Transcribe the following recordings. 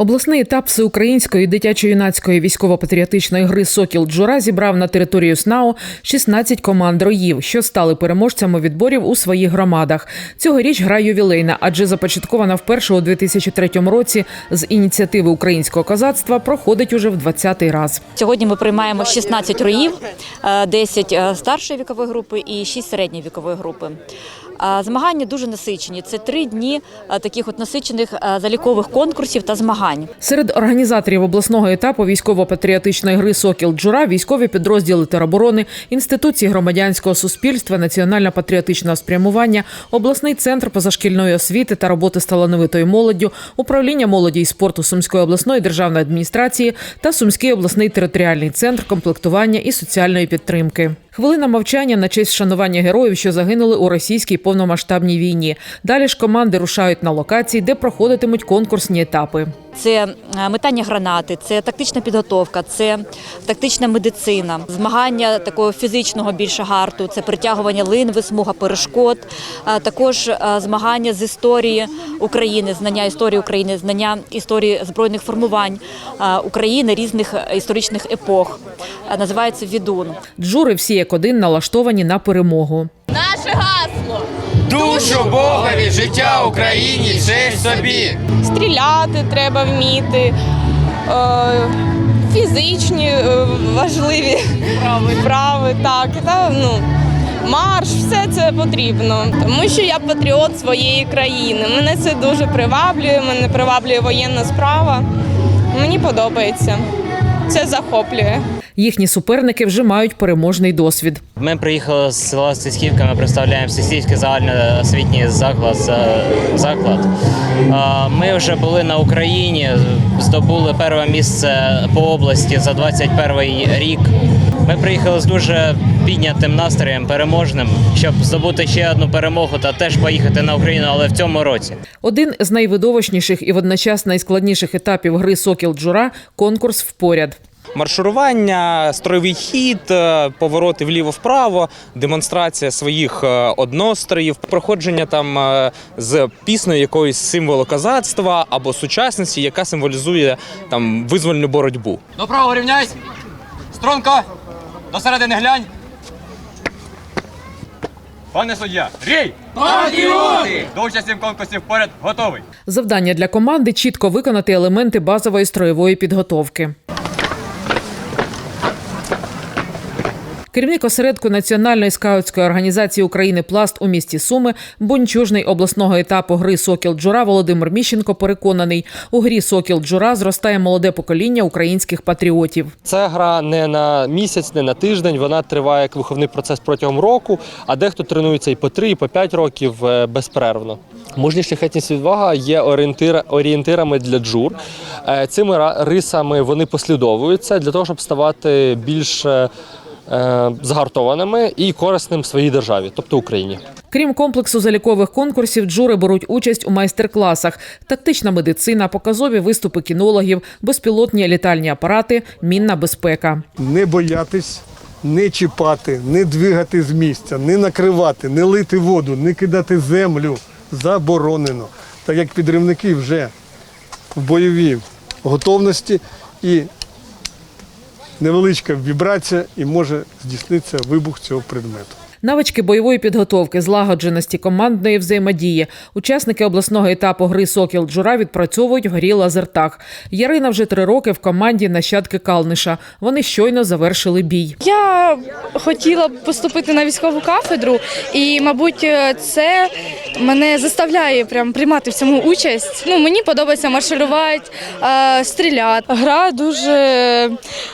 Обласний етап всеукраїнської дитячо-юнацької військово-патріотичної гри Сокіл Джура зібрав на територію СНАУ 16 команд роїв, що стали переможцями відборів у своїх громадах. Цьогоріч гра ювілейна, адже започаткована вперше у 2003 році з ініціативи українського козацтва проходить уже в 20-й раз. Сьогодні ми приймаємо 16 роїв, е, 10 е, старшої вікової групи і 6 середньої вікової групи. Змагання дуже насичені. Це три дні е, таких от насичених е, залікових конкурсів та змагань. Серед організаторів обласного етапу військово-патріотичної гри Сокіл Джура військові підрозділи тероборони, інституції громадянського суспільства, національно-патріотичного спрямування, обласний центр позашкільної освіти та роботи з талановитою молоддю, управління молоді і спорту Сумської обласної державної адміністрації та Сумський обласний територіальний центр комплектування і соціальної підтримки. Хвилина мовчання на честь шанування героїв, що загинули у російській повномасштабній війні. Далі ж команди рушають на локації, де проходитимуть конкурсні етапи. Це е, метання гранати, це тактична підготовка, це тактична медицина, змагання такого фізичного більше гарту, це притягування линви, смуга перешкод, також е, змагання з історії України, знання історії України, знання історії збройних формувань е, України різних історичних епох. Називається відун. Джури всі як один налаштовані на перемогу. Наше гасло Душу Богові, життя Україні, честь собі. стріляти треба вміти, е, фізичні е, важливі вправи, так, та, ну, марш, все це потрібно. Тому що я патріот своєї країни. Мене це дуже приваблює, мене приваблює воєнна справа. Мені подобається. Це захоплює. Їхні суперники вже мають переможний досвід. Ми приїхали з села Стецьківка, ми представляємо Стецьківський загальноосвітній заклад. заклад. Ми вже були на Україні, здобули перше місце по області за 21 рік. Ми приїхали з дуже піднятим настроєм, переможним, щоб здобути ще одну перемогу та теж поїхати на Україну, але в цьому році. Один з найвидовищніших і водночас найскладніших етапів гри Сокіл Джура конкурс впоряд. Маршурування, строєвий хід, е, повороти вліво-вправо, демонстрація своїх е, одностроїв, проходження там е, з піснею якоїсь символу козацтва або сучасності, яка символізує там визвольну боротьбу. До правого рівняйсь. Струнко. До середини глянь. Пане суддя, рій! Патріоти! До участі в конкурсі вперед готовий. Завдання для команди чітко виконати елементи базової строєвої підготовки. Керівник осередку Національної скаутської організації України Пласт у місті Суми, бунчужний обласного етапу гри Сокіл Джура Володимир Міщенко переконаний, у грі Сокіл Джура зростає молоде покоління українських патріотів. Це гра не на місяць, не на тиждень. Вона триває як виховний процес протягом року, а дехто тренується і по три, і по п'ять років е, безперервно. Мужність шляхетність відвага є орієнтир, орієнтирами для джур. Е, Цими рисами вони послідовуються для того, щоб ставати більш е, згартованими і корисним своїй державі, тобто Україні. Крім комплексу залікових конкурсів, джури беруть участь у майстер-класах: тактична медицина, показові виступи кінологів, безпілотні літальні апарати, мінна безпека. не боятись, не чіпати, не двигати з місця, не накривати, не лити воду, не кидати землю. Заборонено. Так як підривники вже в бойовій готовності і невеличка вібрація і може здійснитися вибух цього предмету. Навички бойової підготовки, злагодженості, командної взаємодії. Учасники обласного етапу гри Сокіл Джура відпрацьовують в грі Лазертаг. Ярина вже три роки в команді нащадки Калниша. Вони щойно завершили бій. Я хотіла б поступити на військову кафедру, і, мабуть, це мене заставляє прям приймати в цьому участь. Ну, мені подобається маршалювати, е, стріляти. Гра дуже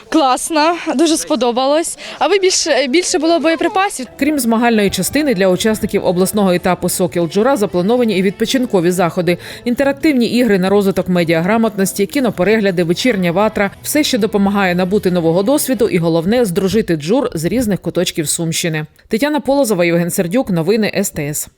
класна, дуже сподобалась. Аби більше більше було боєприпасів. Крім змагальної частини для учасників обласного етапу Сокіл Джура заплановані і відпочинкові заходи, інтерактивні ігри на розвиток медіаграмотності, кіноперегляди, вечірня ватра все, що допомагає набути нового досвіду, і головне здружити джур з різних куточків Сумщини. Тетяна Полозова, Євген Сердюк, новини СТС.